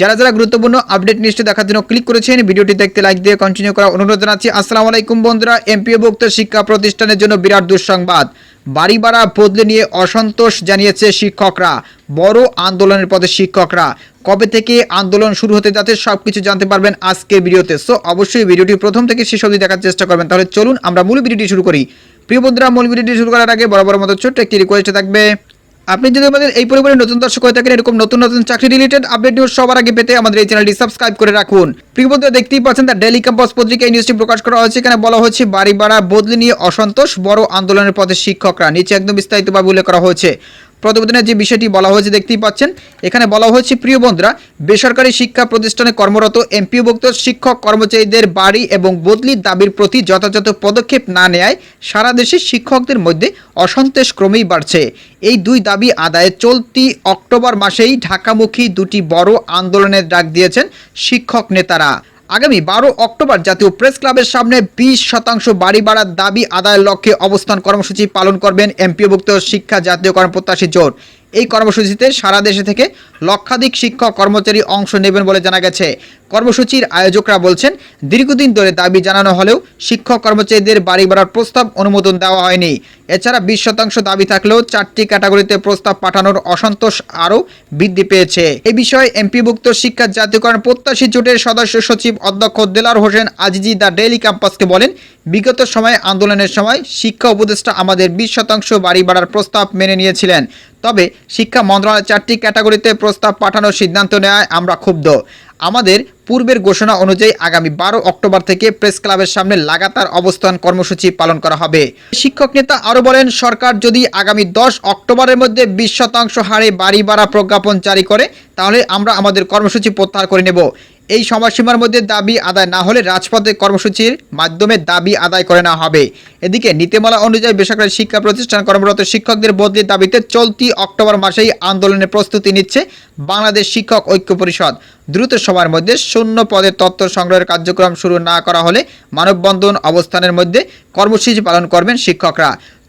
যারা যারা গুরুত্বপূর্ণ আপডেট নিউজটি দেখার জন্য ক্লিক করেছেন ভিডিওটি দেখতে লাইক দিয়ে কন্টিনিউ করার অনুরোধ জানাচ্ছি। আসসালামু আলাইকুম বন্ধুরা, এমপিওভুক্ত শিক্ষা প্রতিষ্ঠানের জন্য বিরাট দুঃসংবাদ। বাড়ি ভাড়া বদলে নিয়ে অসন্তোষ জানিয়েছে শিক্ষকরা, বড় আন্দোলনের পথে শিক্ষকরা। কবে থেকে আন্দোলন শুরু হতে যাচ্ছে সব কিছু জানতে পারবেন আজকের ভিডিওতে। সো অবশ্যই ভিডিওটি প্রথম থেকে শেষ অবধি দেখার চেষ্টা করবেন। তাহলে চলুন আমরা মূল ভিডিওটি শুরু করি। প্রিয় বন্ধুরা, মূল ভিডিওটি শুরু করার আগে বড় মতো ছোট্ট একটি রিকোয়েস্ট থাকবে। আপনি যদি আমাদের এই পরিবারের নতুন দর্শক হয়ে থাকেন, এরকম নতুন নতুন চাকরি রিলেটেড আপডেট নিউজ সবার আগে পেতে আমাদের এই চ্যানেলটি সাবস্ক্রাইব করে রাখুন। প্রিয় দেখতেই পাচ্ছেন দ্য ডেলি ক্যাম্পাস পত্রিকা এই নিউজটি প্রকাশ করা হয়েছে। এখানে বলা হচ্ছে বাড়ি ভাড়া বদলি নিয়ে অসন্তোষ, বড় আন্দোলনের পথে শিক্ষকরা। নিচে একদম বিস্তারিতভাবে উল্লেখ করা হয়েছে। প্রতিবেদনের যে বিষয়টি বলা হয়েছে দেখতেই পাচ্ছেন, এখানে বলা হয়েছে, প্রিয় বন্ধুরা, বেসরকারি শিক্ষা প্রতিষ্ঠানে কর্মরত এমপিওভুক্ত শিক্ষক কর্মচারীদের বাড়ি এবং বদলির দাবির প্রতি যথাযথ পদক্ষেপ না নেয় সারা দেশে শিক্ষকদের মধ্যে অসন্তোষ ক্রমেই বাড়ছে। এই দুই দাবি আদায়ে চলতি অক্টোবর মাসেই ঢাকামুখী দুটি বড় আন্দোলনের ডাক দিয়েছেন শিক্ষক নেতারা। আগামী বারো অক্টোবর জাতীয় প্রেস ক্লাবের সামনে বিশ শতাংশ বাড়ি বাড়ার দাবি আদায়ের লক্ষ্যে অবস্থান কর্মসূচি পালন করবেন এমপিওভুক্ত শিক্ষা জাতীয়করণ প্রত্যাশী জোট। এই কর্মসূচিতে সারা দেশে থেকে লক্ষাধিক শিক্ষক কর্মচারী অংশ নেবেন বলে জানা গেছে। কর্মসূচির আয়োজকরা বলছেন, দীর্ঘদিন ধরে দাবি জানানো হলেও শিক্ষক কর্মচারীদের বাড়ি বাড়ার প্রস্তাব অনুমোদন দেওয়া হয়নি। এছাড়া বিশ শতাংশ দাবি থাকলেও চারটি ক্যাটাগরিতে প্রস্তাব পাঠানোর অসন্তোষ আরও বৃদ্ধি পেয়েছে। এ বিষয়ে এমপিভুক্ত শিক্ষা জাতীয়করণ প্রত্যাশী জোটের সদস্য সচিব অধ্যক্ষ দেলার হোসেন আজিজি দ্য ডেইলি ক্যাম্পাসকে বলেন বিগত সময়ে আন্দোলনের সময় শিক্ষা উপদেষ্টা আমাদের বিশ শতাংশ বাড়ি বাড়ার প্রস্তাব মেনে নিয়েছিলেন। তবে শিক্ষা মন্ত্রণালয় চারটি ক্যাটাগরিতে প্রস্তাব পাঠানোর সিদ্ধান্ত নেওয়ায় আমরা ক্ষুব্ধ। আমাদের পূর্বের ঘোষণা অনুযায়ী আগামী বারো অক্টোবর থেকে প্রেস ক্লাবের সামনে লাগাতার অবস্থান কর্মসূচি পালন করা হবে। শিক্ষক নেতা আরও বলেন, সরকার যদি আগামী দশ অক্টোবরের মধ্যে বিশ শতাংশ হারে বাড়ি বাড়া প্রজ্ঞাপন জারি করে, তাহলে আমরা আমাদের কর্মসূচি প্রত্যাহার করে নেব। এই সময়সীমার মধ্যে দাবি আদায় না হলে রাজপথে কর্মসূচির মাধ্যমে দাবি আদায় করে নেওয়া হবে। এদিকে নীতিমালা অনুযায়ী বেসরকারি শিক্ষা প্রতিষ্ঠান কর্মরত শিক্ষকদের বদলির দাবিতে চলতি অক্টোবর মাসেই আন্দোলনের প্রস্তুতি নিচ্ছে বাংলাদেশ শিক্ষক ঐক্য পরিষদ। দ্রুত সময়ের মধ্যে শূন্য পদের তথ্য সংগ্রহের কার্যক্রম শুরু না করা হলে মানববন্ধন অবস্থানের মধ্যে কর্মসূচি পালন করবেন শিক্ষকরা।